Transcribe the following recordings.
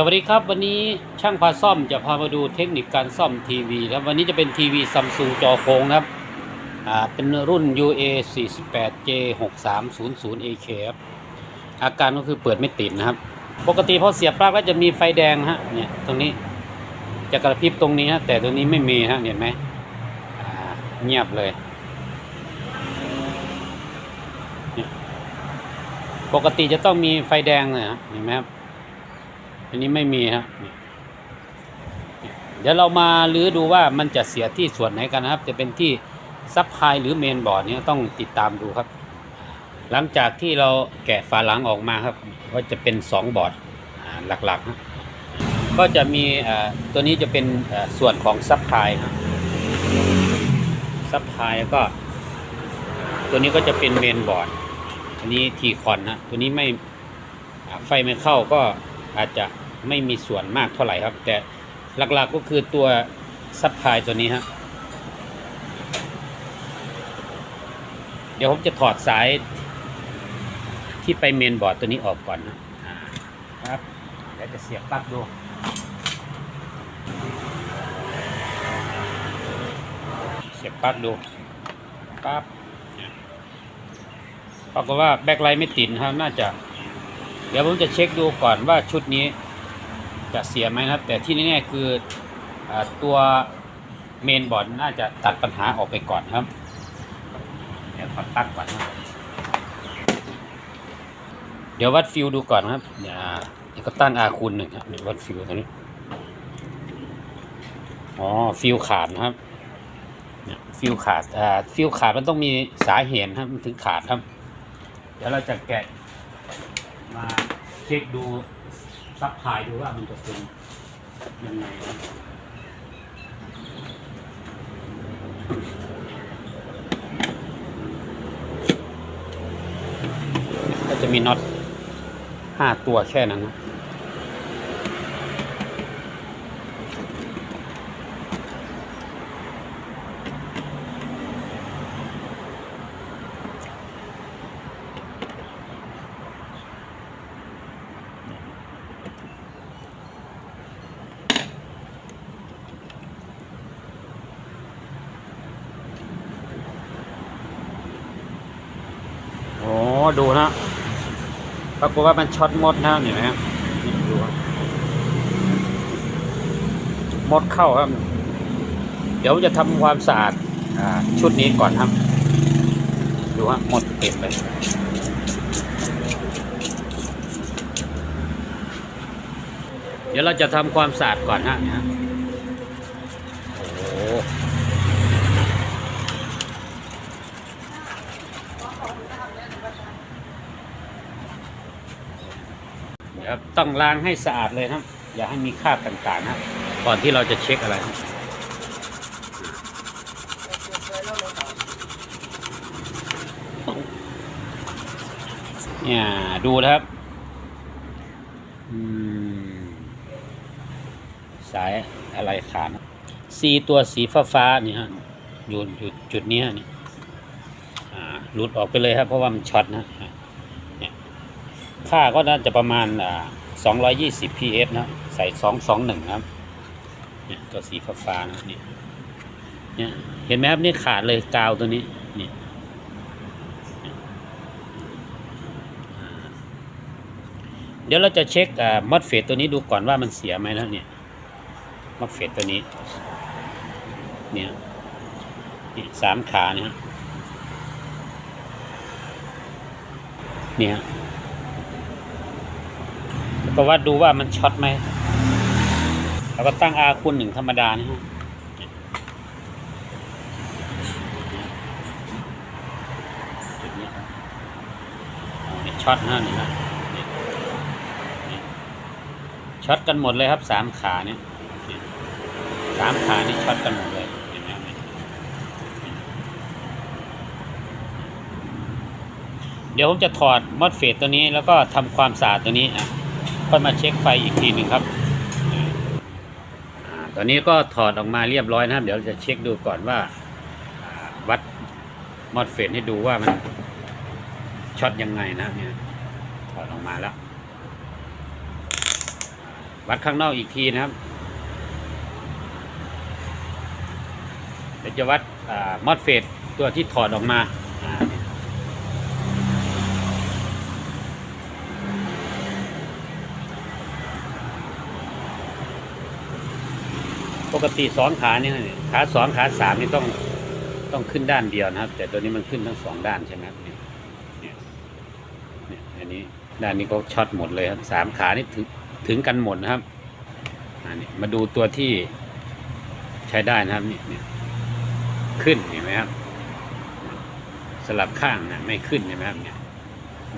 สวัสดีครับ วันนี้ช่างพาซ่อมจะพามาดูเทคนิคการซ่อมทีวีครับวันนี้จะเป็นทีวีซัมซุงจอโค้งครับอ่าเป็นรุ่น UA 48J 6300 AK ครับอาการก็คือเปิดไม่ติดนะครับ ปกติพอเสียบปลั๊กแล้วจะมีไฟแดงฮะเนี่ยตรงนี้จะกระพริบตรงนี้ฮะแต่ตรงนี้ไม่มีฮะเห็นไหมอ่าเงียบเลยเนี่ยปกติจะต้องมีไฟแดงเลยฮะเห็นไหมครับ อันนี้ไม่มีครับเดี๋ยวเรามาลื้อดูว่ามันจะเสียที่ส่วนไหนกันนะครับ จะเป็นที่ซับไพลายหรือเมนบอร์ดเนี่ยต้องติดตามดูครับ หลังจากที่เราแกะฝาหลังออกมาครับ ก็จะเป็น 2 บอร์ดหลักๆ ก็จะมีอ่าตัวนี้จะเป็นส่วนของซับไพลายครับซับไพลายก็ ตัวนี้ก็จะเป็นเมนบอร์ดอันนี้ทีคอนนะตัวนี้ไม่ไฟไม่เข้าก็ อาจจะไม่มีส่วนมากเท่าไหร่ครับ แต่หลักๆก็คือตัวซับไพลายตัวนี้ฮะเดี๋ยวผมจะถอดสายที่ไปเมนบอร์ดตัวนี้ออกก่อนนะอ่าครับเดี๋ยวจะเสียบปลั๊กดูเสียบปลั๊กดูปั๊บเนี่ยปรากฏว่าแบ็คไลท์ไม่ติดนะครับน่าจะ เดี๋ยวผมจะเช็คดูก่อนว่าชุดนี้จะเสียไหมนะครับ แต่ที่แน่ๆคืออตัวเมนบอร์ดน่าจะตัดปัญหาออกไปก่อนครับเดี๋ยวขอตัดก่อนนะเดี๋ยววัดฟิวดูก่อนนะครับเดี๋ยวก็ตั้งอาคูณหนึ่งครับเดี๋ยววัดฟิวตรงนี้อ๋อฟิวขาดนะครับเนี่ยฟิวขาดอ่าฟิวขาดมันต้องมีสาเหตุครับมันถึงขาดครับ เดี๋ยวเราจะแกะ มาเช็คดูซับพลายดูว่ามันจะเป็นยังไงก็จะมีน็อตห้าตัวแค่นั้นนะโอ้ดูนะ ปรากฏว่ามันช็อตมดนะเห็นไหมครับนี่ดูมดเข้าครับ เดี๋ยวจะทำความสะอาดอชุดนี้ก่อนครับ ดูฮะมดเต็มเลยเดี๋ยวเราจะทำความสะอาดก่อนฮะเนี่ยฮะโอ้ โหเดี๋ยวต้องล้างให้สะอาดเลยครับ อย่าให้มีคราบต่างๆนะก่อนที่เราจะเช็คอะไรเนี่ยดูนะครับสายอะไรขาดสีตัวสีฟ้าฟ้าๆนี่ฮะอยู่อยู่จุดนี้ฮะนี่หลุดออกไปเลยครับเพราะว่ามันช็อตนะ ค่าก็น่าจะประมาณอ่า220 ps นะใส่ 221 ครับเนี่ยตัวสีฟ้าๆนะนี่เนี่ยเห็นไหมครับนี่ขาดเลยกาวตัวนี้นี่เนี่ยเดี๋ยวเราจะเช็คมอดเฟตตัวนี้ดูก่อนว่ามันเสียไหมนะเนี่ยมอดเฟตตัวนี้ เนี่ยนี่สามขาเนี่ยเนี่ย ก็วัดดูว่ามันช็อตไหมแล้วก็ตั้ง R คูณหนึ่งธรรมดานะฮะจุดนี้ช็อตนะนี่นะนี่นี่ช็อตกันหมดเลยครับสามขาเนี่ยสามขานี่ช็อตกันหมดเลยเห็นไหมเดี๋ยวผมจะถอดมอดเฟตตัวนี้แล้วก็ทำความสะอาดตัวนี้อะ ค่อยมาเช็คไฟอีกทีหนึ่งครับอตอนนี้ก็ถอดออกมาเรียบร้อยนะครับ เดี๋ยวจะเช็คดูก่อนว่า วัดมอดเฟสให้ดูว่ามันช็อตยังไงนะเนี่ยถอดออกมาแล้ว วัดข้างนอกอีกทีนะครับเดี๋ยวจะวัดมอดเฟดตัวที่ถอดออกมาอ่าป กติสองขานี่นะขาสองขาสามนี่ต้องต้องขึ้นด้านเดียวนะครับ แต่ตัวนี้มันขึ้นทั้งสองด้านใช่ไหมครับเนี่ยเนี่ยเนี่ยอันนี้ด้านนี้ก็ช็อตหมดเลยครับสามขานี่ถึงถึงกันหมดนะครับอันนี้มาดูตัวที่ใช้ได้นะครับนี่เนี่ยขึ้นเห็นไหมครับ สลับข้างนะไม่ขึ้นเห็นไหมครับเนี่ย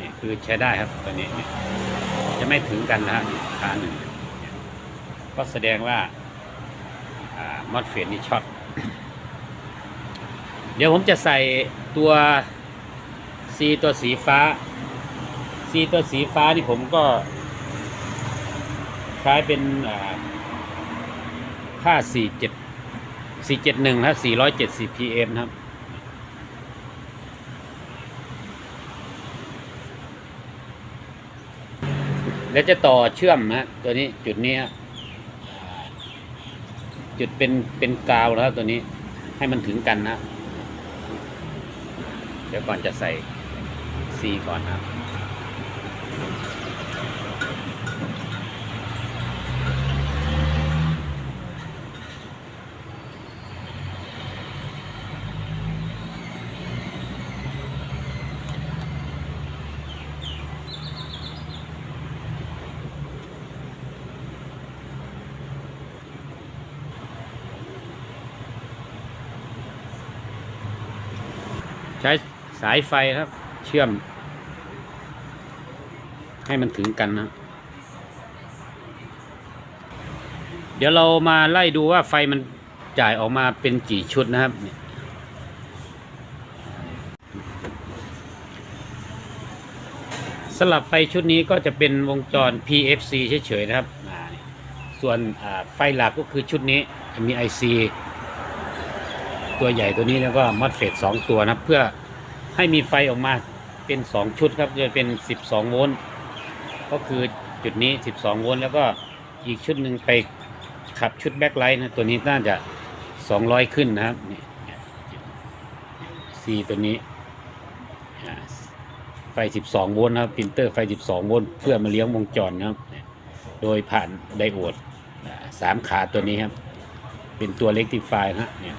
นี่คือใช้ได้ครับตัวนี้เนี่ยจะไม่ถึงกันนะครับขาหนึ่งก็แสดงว่า มอดเฟดนี่ช็อต เดี๋ยวผมจะใส่ตัว C ตัวสีฟ้า C ตัวสีฟ้านี่ผมก็ ใช้เป็นอ่าค่า 47 471ครับ470 pm ครับ แล้วจะต่อเชื่อมนะตัวนี้จุดนี้ฮะ จุดเป็นเป็นกาวแล้วตัวนี้ ให้มันถึงกันนะ เดี๋ยวก่อนจะใส่ซีก่อนนะครับ ใช้สายไฟครับ เชื่อม ให้มันถึงกันนะ เดี๋ยวเรามาไล่ดูว่าไฟมันจ่ายออกมาเป็นกี่ชุดนะครับสลับไฟชุดนี้ก็จะเป็นวงจร PFC เฉยๆนะครับ ส่วนไฟหลักก็คือชุดนี้จะมี IC ตัวใหญ่ตัวนี้แล้วก็มอดเฟตสองตัวนะเพื่อให้มีไฟออกมาเป็นสองชุดครับจะเป็นสิบสองโวลต์ก็คือจุดนี้สิบสองโวลต์แล้วก็อีกชุดหนึ่งไปขับชุดแบ็คไลท์นะตัวนี้น่าจะสองร้อยขึ้นนะครับนี่ซีตัวนี้ไฟสิบสองโวลต์นะครับพิมเตอร์ไฟสิบสองโวลต์เพื่อมาเลี้ยงวงจรนะครับ โดยผ่านไดโอดสามขาตัวนี้ครับ เป็นตัวเล็กที่ไฟนะเนี่ย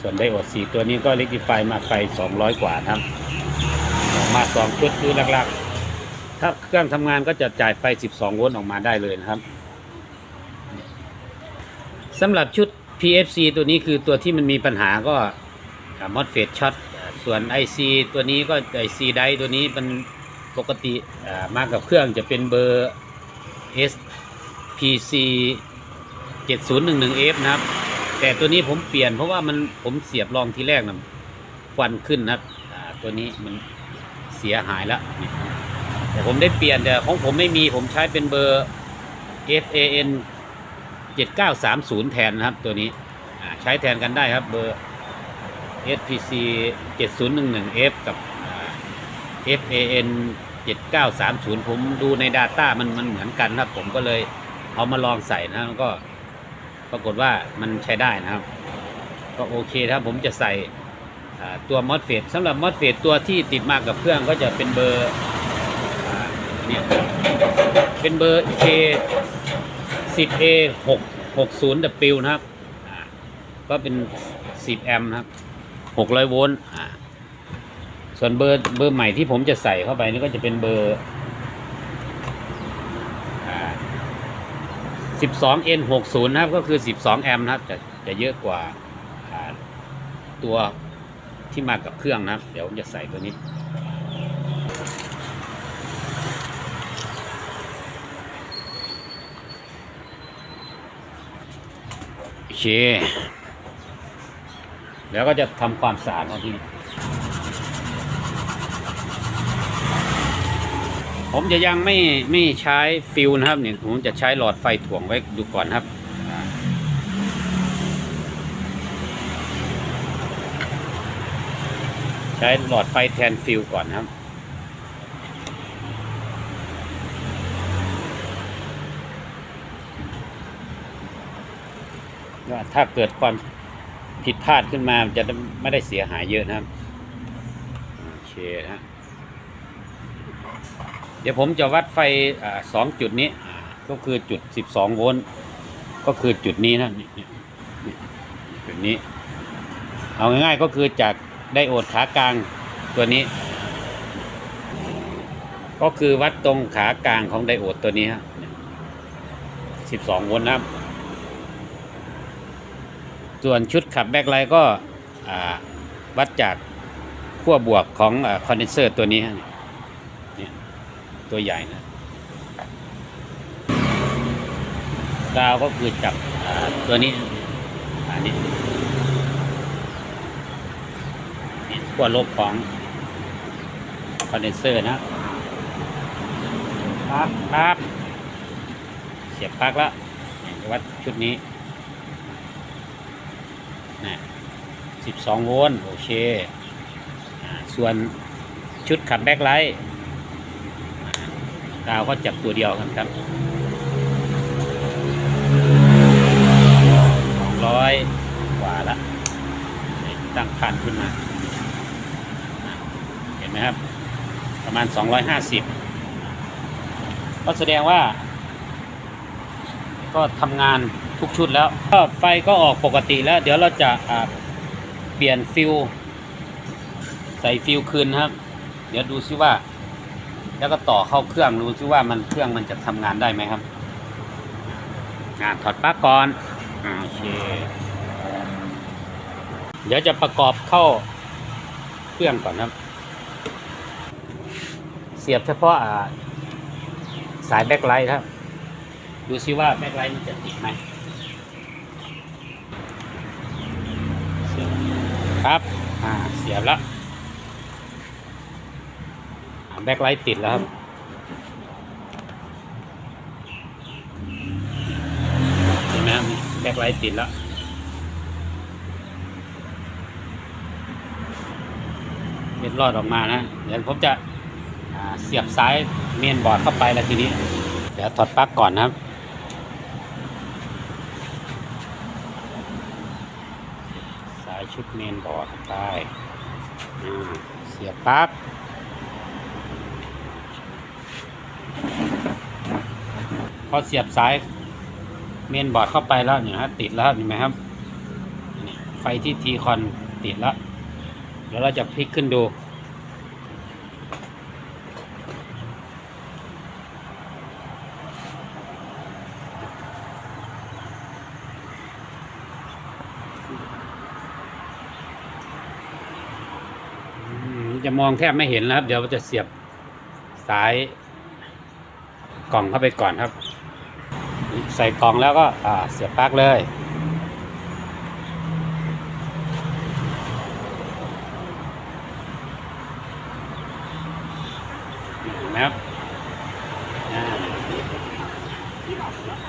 ส่วนไดโอดสีตัวนี้ก็เล็กดีไฟมาไฟ 200 กว่าครับ มาสองชุดคือหลักๆ ถ้าเครื่องทำงานก็จะจ่ายไฟ 12 โวลต์ออกมาได้เลยนะครับสำหรับชุด PFC ตัวนี้คือตัวที่มันมีปัญหาก็มอดเฟดช็อตส่วน IC ตัวนี้ก็ IC ไดตัวนี้มันปกติมากับเครื่องจะเป็นเบอร์ SPC 7011F นะครับ แต่ตัวนี้ผมเปลี่ยนเพราะว่ามันผมเสียบรองทีแรกนะควันขึ้นนะตัวนี้มันเสียหายแล้วแต่ผมได้เปลี่ยนแต่ของผมไม่มีผมใช้เป็นเบอร์ FAN 7930 แทนนะครับ ตัวนี้ใช้แทนกันได้ครับเบอร์ SPC 7011F กับ FAN 7930 ผมดูใน Data มันมันเหมือนกันครับ ผมก็เลยเอามาลองใส่นะแล้วก็ ปรากฏว่ามันใช้ได้นะครับ ก็โอเคครับผมจะใส่ตัวมอสเฟตสำหรับมอสเฟตตัวที่ติดมากับเครื่องก็จะเป็นเบอร์เนี่ยเป็นเบอร์ K 10 A 6 60 W นะครับ ก็เป็น 10 แอมป์นะครับ 600 โวลต์ส่วนเบอร์เบอร์ใหม่ที่ผมจะใส่เข้าไปนี่ก็จะเป็นเบอร์ 12 N 60นะครับ ก็คือ 12 แอมป์นะครับ จะจะเยอะกว่าตัวที่มากับเครื่องนะครับ เดี๋ยวผมจะใส่ตัวนี้ โอเค แล้วก็จะทำความสะอาดเอาที ผมจะยังไม่ไม่ใช้ฟิวนะครับเนี่ยผมจะใช้หลอดไฟถ่วงไว้ดูก่อนครับใช้หลอดไฟแทนฟิวก่อนครับถ้าเกิดความผิดพลาดขึ้นมาจะไม่ได้เสียหายเยอะนะครับ โอเคนะ เดี๋ยวผมจะวัดไฟสองจุดนี้ ก็คือจุดสิบสองโวลต์ก็คือจุดนี้นะจุดนี้ เอาง่ายๆก็คือจากไดโอดขากลางตัวนี้ ก็คือวัดตรงขากลางของไดโอดตัวนี้ฮะสิบสองโวลต์นะครับ ส่วนชุดขับแบ็คไลท์ก็วัดจากขั้วบวกของคอนเดนเซอร์ตัวนี้ฮะ ตัวใหญ่นะกาวก็คือจับอ่าตัวนี้อันนี้นี่ขั้วลบของคอนเดนเซอร์นะปั๊บปั๊บเสียบปลั๊กแล้วนี่วัดชุดนี้นะ12 โวลต์โอเคอ่าส่วนชุดขับแบ็คไลท์อ่ากาวก็จับตัวเดียวครับครับ200กว่าละตั้งพันขึ้นมา เห็นไหมครับ ประมาณ 250 ก็แสดงว่า ก็ทำงานทุกชุดแล้ว ก็ไฟก็ออกปกติแล้ว เดี๋ยวเราจะาเปลี่ยนฟิว ใส่ฟิวคืนครับ เดี๋ยวดูซิว่า แล้วก็ต่อเข้าเครื่องดูซิว่ามันเครื่องมันจะทำงานได้ไหมครับอ่าถอดปลั๊กก่อนโอเค เดี๋ยวจะประกอบเข้าเครื่องก่อนครับ เสียบเฉพาะาสายแบ็คไลท์ครับ ดูซิว่าแบ็คไลท์มันจะติดไหมครับ อ่า เสียบแล้ว แบ็คไลท์ติดแล้วครับ เห็นไหมครับแบ็คไลท์ติดแล้วเม็ดรอดออกมานะ เดี๋ยวผมจะเสียบสายเมนบอร์ดเข้าไปแล้วทีนี้ เดี๋ยวถอดปลั๊กก่อนนะครับสายชุดเมนบอร์ดไปอ่าเสียบปลั๊ก พอเสียบสายเมนบอร์ดเข้าไปแล้วเนี่ยฮะติดแล้วเห็นไหมครับ ไฟที่ทีคอนติดแล้วเดี๋ยวเราจะพลิกขึ้นดูจะมองแทบไม่เห็นแล้วครับ เดี๋ยวจะเสียบสาย กล่องเข้าไปก่อนครับ ใส่กล่องแล้วก็อ่าเสียบปลั๊กเลยนไหมครับ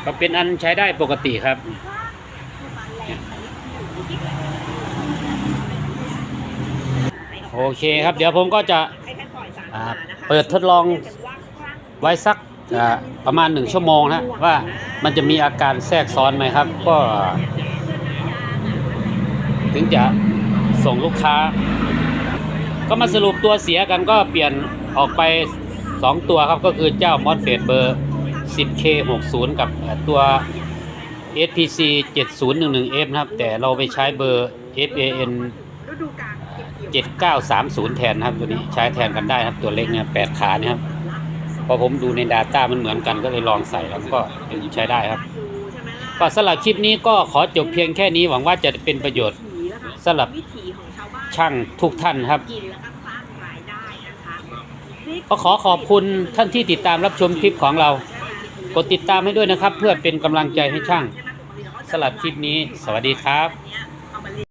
ก็เป็นอันใช้ได้ปกติครับโอเคครับ เดี๋ยวผมก็จะเปิดทดลองไว้สัก ประมาณหนึ่งชั่วโมงนะว่ามันจะมีอาการแทรกซ้อนไหมครับ ก็ ถึงจะส่งลูกค้า ก็มาสรุปตัวเสียกันก็เปลี่ยนออกไป 2 ตัวครับก็คือเจ้ามอสเฟตเบอร์ 10K60 กับตัว SPC 7011F นะครับ แต่เราไปใช้เบอร์ FAN7930 แทนนะครับตัวนี้ใช้แทนกันได้ครับตัวเล็กเนี่ย8ขาเนี่ยครับ อผมดูใน Data มันเหมือนกันก็เลยลองใส่แล้วก็ใช้ได้ครับก็สำหรับคลิปนี้ก็ขอจบเพียงแค่นี้หวังว่าจะเป็นประโยชน์สำหรับวิถีของชาวบ้านช่างทุกท่านครับกินแล้วก็สร้างรายได้นะคะก็ขอขอบคุณท่านที่ติดตามรับชมคลิปของเรา กดติดตามให้ด้วยนะครับ เพื่อเป็นกำลังใจให้ช่างสำหรับคลิปนี้ สวัสดีครับเนี่ย